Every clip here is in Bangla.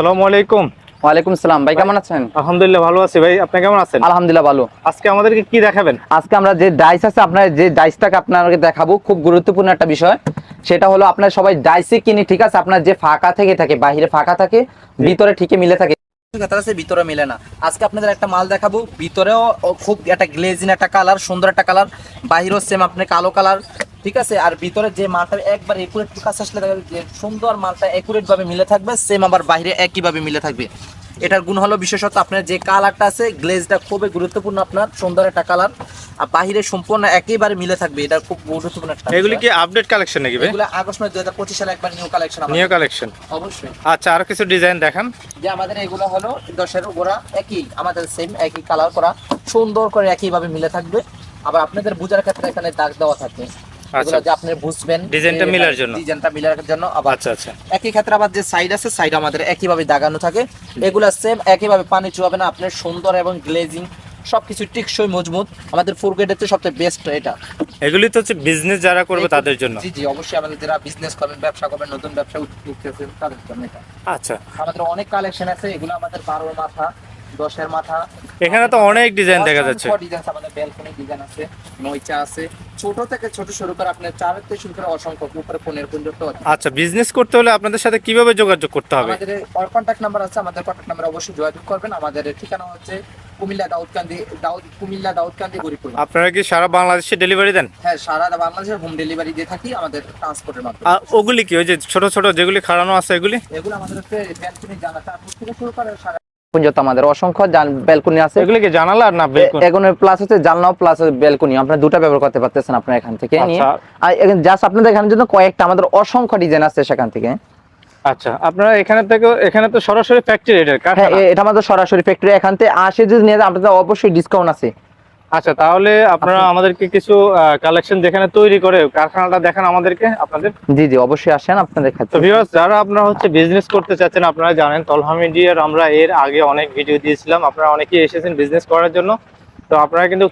আসসালামু আলাইকুম। ওয়ালাইকুম সালাম ভাই কেমন আছেন? আলহামদুলিল্লাহ ভালো আছি। ভাই আপনি কেমন আছেন? আলহামদুলিল্লাহ ভালো। আজকে আমাদেরকে কি দেখাবেন? আজকে আমরা যে ডাইস আছে আপনার যে ডাইসটাকে আপনাকে দেখাবো খুব গুরুত্বপূর্ণ একটা বিষয়। সেটা হলো আপনার সবাই ডাইসে কিনি ঠিক আছে? আপনার যে ফাঁকা থেকে থাকে বাইরে ফাঁকা থাকে ভিতরে ঠিকই মিলে থাকে। আছে ভিতরে মিলে না। আজকে আপনাদের একটা মাল দেখাবো। ভিতরেও খুব একটা গ্লেজিন একটা কালার সুন্দর একটা কালার বাহিরেও সেম আপনি কালো কালার ঠিক আছে? আর ভিতরে যে মালটা একবার একুরেট কাছে আসলে যে সুন্দর মালটা একুরেট ভাবে মিলে থাকবে সেম আবার বাইরে একই ভাবে মিলে থাকবে। এটার গুণ হলো বিশেষত আপনার যে কালারটা আছে গ্লেজটা খুবই গুরুত্বপূর্ণ আপনার সুন্দর একটা কালার আর বাহিরে সম্পূর্ণ একেবারে মিলে থাকবে এটা খুব গুরুত্বপূর্ণ একটা এগুলি কি আপডেট কালেকশন নাকি এগুলো আগস্ট মাস দুই হাজার পঁচিশ সালে একবার নিউ কালেকশন নিউ কালেকশন অবশ্যই। আচ্ছা আর কিছু ডিজাইন দেখান। যে আমাদের এগুলো হলো দশের গোড়া একই আমাদের সেম একই কালার করা সুন্দর করে একই ভাবে মিলে থাকবে। আবার আপনাদের বুঝার ক্ষেত্রে এখানে দাগ দেওয়া থাকবে। এগুলো যে আপনি বুঝবেন ডিজাইনটা মিলার জন্য। ডিজাইনটা মিলার জন্য আবার আচ্ছা আচ্ছা। একই ক্ষেত্রে আবার যে সাইড আছে সাইড আমাদের একইভাবে দাগানো থাকে। এগুলা সেম একইভাবে পানি চুয়াবে না আপনার সুন্দর এবং গ্লেজিং সবকিছু টিকসই মজবুত। আমাদের ফোর গ্রেডের সবচেয়ে বেস্ট এটা। এগুলি তো হচ্ছে বিজনেস যারা করবে তাদের জন্য। জি জি অবশ্যই আমাদের যারা বিজনেস করবেন ব্যবসা করবেন নতুন ব্যবসা উঠতেছেন তাদের জন্য এটা। আচ্ছা। আমাদের অনেক কালেকশন আছে এগুলো আমাদের বারো মাথা। দশের মাথা। এখানে তো অনেক ডিজাইন দেখা যাচ্ছে। ডিজাইন আমাদের ব্যালকনি ডিজাইন আছে নইচা আছে। ছোট থেকে ছোট শুরু করে আপনার চার থেকে শুরু করে অসংখ্য উপরে পনেরো পর্যন্ত আচ্ছা বিজনেস করতে হলে আপনাদের সাথে কীভাবে যোগাযোগ করতে হবে? আমাদের কন্ট্যাক্ট নাম্বার আছে আমাদের কন্ট্যাক্ট নাম্বার অবশ্যই যোগাযোগ করবেন। আমাদের ঠিকানা হচ্ছে কুমিল্লা দাউদকান্দি দাউদ কুমিল্লা দাউদকান্দি গরিপুর আপনারা কি সারা বাংলাদেশে ডেলিভারি দেন? হ্যাঁ সারা বাংলাদেশের হোম ডেলিভারি দিয়ে থাকি আমাদের ট্রান্সপোর্টের মাধ্যমে। আর ওগুলি কি ওই যে ছোট ছোট যেগুলি খাড়ানো আছে এগুলি? এগুলো আমাদের হচ্ছে ব্যালকনি জানাটা। থেকে শুরু করে সারা পর্যন্ত আমাদের। অসংখ্য ব্যালকনি আছে। এগুলি কি জানালা না বেলকনি এখন প্লাস হচ্ছে জানলাও প্লাস ব্যালকনি। আপনারা দুটো ব্যবহার করতে পারতেছেন আপনারা এখান থেকে আচ্ছা। আর জাস্ট আপনাদের এখানে জন্য কয়েকটা আমাদের অসংখ্য ডিজাইন আছে সেখান থেকে। আচ্ছা আপনারা এখানে থেকে এখানে তো সরাসরি ফ্যাক্টরি এটা আমাদের সরাসরি ফ্যাক্টরি এখান থেকে। আসে যদি নিয়ে আপনাদের অবশ্যই ডিসকাউন্ট আছে। আচ্ছা তাহলে আপনারা আমাদেরকে কিছু কালেকশন যেখানে তৈরি করে কারখানাটা দেখান আমাদেরকে আপনাদের। জি জি অবশ্যই আসেন আপনাদের তো ভিউয়ার্স যারা আপনারা হচ্ছে বিজনেস করতে চাচ্ছেন আপনারা জানেন তলহা মিডিয়ার আমরা এর আগে অনেক ভিডিও দিয়েছিলাম। আপনারা অনেকেই এসেছেন বিজনেস করার জন্য। তো আপনারা কিন্তু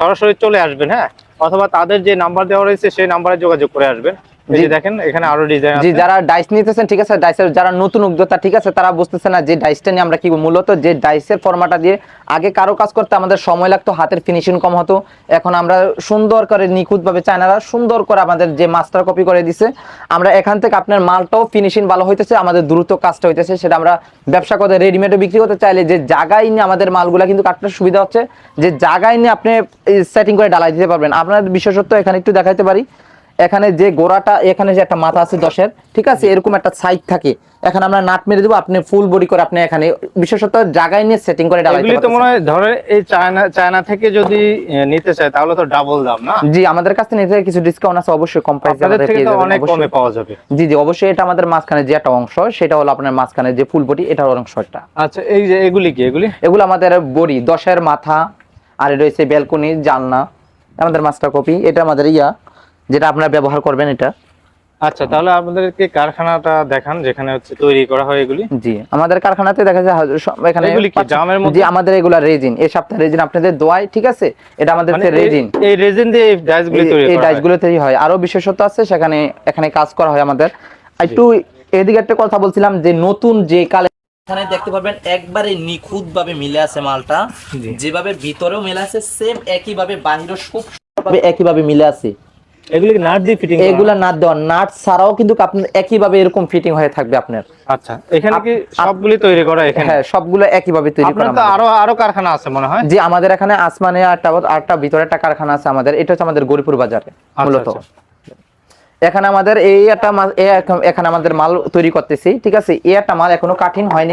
সরাসরি চলে আসবেন হ্যাঁ? অথবা তাদের যে নাম্বার দেওয়া রয়েছে সেই নাম্বারে যোগাযোগ করে আসবেন। এই যে জি। দেখেন এখানে আরও ডিজাইন জি আছে। যারা ডাইস নিতেছেন ঠিক আছে ডাইসের যারা নতুন উদ্যোক্তা ঠিক আছে তারা বুঝতেছে না যে ডাইসটা নিয়ে আমরা কি মূলত যে ডাইসের ফর্মাটা দিয়ে আগে কারও কাজ করতে আমাদের সময় লাগতো হাতের ফিনিশিং কম হতো। এখন আমরা সুন্দর করে চায়নারা সুন্দর করে আমাদের যে মাস্টার কপি করে দিছে আমরা এখান থেকে আপনার মালটাও ফিনিশিং ভালো হইতেছে আমাদের দ্রুত কাজটা হইতেছে সেটা আমরা ব্যবসা করতে রেডিমেডও বিক্রি করতে চাইলে যে জায়গায় নিয়ে আমাদের মালগুলা কিন্তু কাটতে সুবিধা হচ্ছে যে জায়গায় নিয়ে আপনি সেটিং করে ডালাই দিতে পারবেন। আপনার বিশেষত্ব এখানে একটু দেখাইতে পারি। এখানে যে গোড়াটা এখানে যে একটা মাথা আছে দশের ঠিক আছে? এরকম একটা সাইড থাকে। এখানে আমরা নাট মেরে দেবো আপনি ফুল বডি করে আপনি এখানে বিশেষত জায়গায় নিয়ে সেটিং করে এগুলি তো মনে হয় ধরে এই চায়না চায়না থেকে যদি নিতে চায় তাহলে তো ডাবল দাম না? জি আমাদের কাছে নিতে কিছু ডিসকাউন্ট আছে অবশ্যই কম প্রাইসে আমাদের থেকে অনেক কমে পাওয়া যাবে। জি জি অবশ্যই এটা আমাদের মাঝখানে যে একটা অংশ সেটা হলো আপনার মাঝখানে যে ফুল বডি এটার অংশটা আচ্ছা এই যে এগুলি কি এগুলি? এগুলো আমাদের বডি দশের মাথা আর এটা রয়েছে ব্যালকনি জানলা আমাদের মাস্টার কপি এটা আমাদের ইয়া। যেটা আপনারা ব্যবহার করবেন এটা। আচ্ছা তাহলে আপনাদেরকে কারখানাটা দেখান যেখানে হচ্ছে তৈরি করা হয় এগুলি। জি আমাদের কারখানাতে দেখা যায় হাজার- সব- এখানে এগুলি কি জামের মধ্যে? জি আমাদের এগুলা রেজিন এই সপ্তাহে রেজিন আপনাদের দোয়াই ঠিক আছে? এটা আমাদের মানে রেজিন এই রেজিন দিয়ে এই ডাইসগুলি তৈরি এই ডাইসগুলো তৈরি হয়। আরও বিশেষত্ব আছে সেখানে এখানে কাজ করা হয় আমাদের। একটু এদিকে একটা কথা বলছিলাম যে নতুন যে কালে এখানে দেখতে পারবেন একবারে নিখুঁত ভাবে মিলে আছে মালটা। যেভাবে ভিতরেও মিলে আছে সেম একই ভাবে বাহিরেও খুব একই ভাবে মিলে আছে। এগুলি কি নাট দিয়ে ফিটিং এগুলা নাট দেওয়া। নাট ছাড়াও কিন্তু একই ভাবে এরকম ফিটিং হয়ে থাকবে আপনার। আচ্ছা এখানে কি সবগুলি তৈরি করা এখানে? হ্যাঁ সবগুলো একই ভাবে তৈরি করা আপনার তো আরও আরও কারখানা আছে মনে হয়? জি আমাদের এখানে আসমানে আটটা আটটা ভিতরে একটা কারখানা আছে আমাদের। এটা হচ্ছে আমাদের গরিপুর বাজারে আচ্ছা, মূলত। আচ্ছা। এখানে আমাদের এই একটা এখানে আমাদের মাল তৈরি করতেছি ঠিক আছে? এই একটা মাল এখনও কাঠিন হয়নি